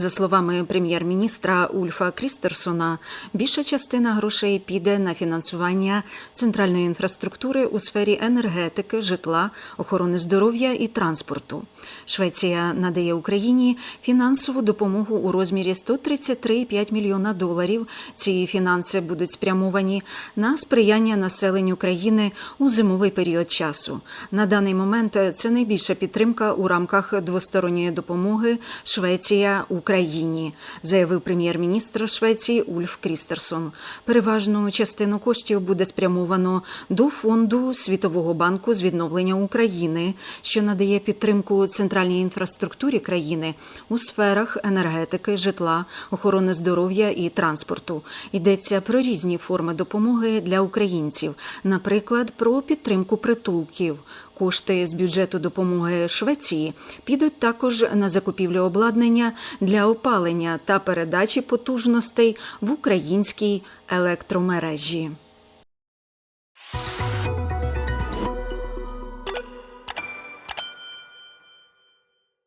За словами прем'єр-міністра Ульфа Крістерсона, більша частина грошей піде на фінансування центральної інфраструктури у сфері енергетики, житла, охорони здоров'я і транспорту. Швеція надає Україні фінансову допомогу у розмірі 133,5 мільйона доларів. Ці фінанси будуть спрямовані на сприяння населенню країни у зимовий період часу. На даний момент це найбільша підтримка у рамках двосторонньої допомоги Швеція Україні, заявив прем'єр-міністр Швеції Ульф Крістерсон. Переважну частину коштів буде спрямовано до фонду Світового банку з відновлення України, що надає підтримку центральній інфраструктурі країни у сферах енергетики, житла, охорони здоров'я і транспорту. Йдеться про різні форми допомоги для українців, наприклад, про підтримку притулків. Кошти з бюджету допомоги Швеції підуть також на закупівлю обладнання для опалення та передачі потужностей в українській електромережі.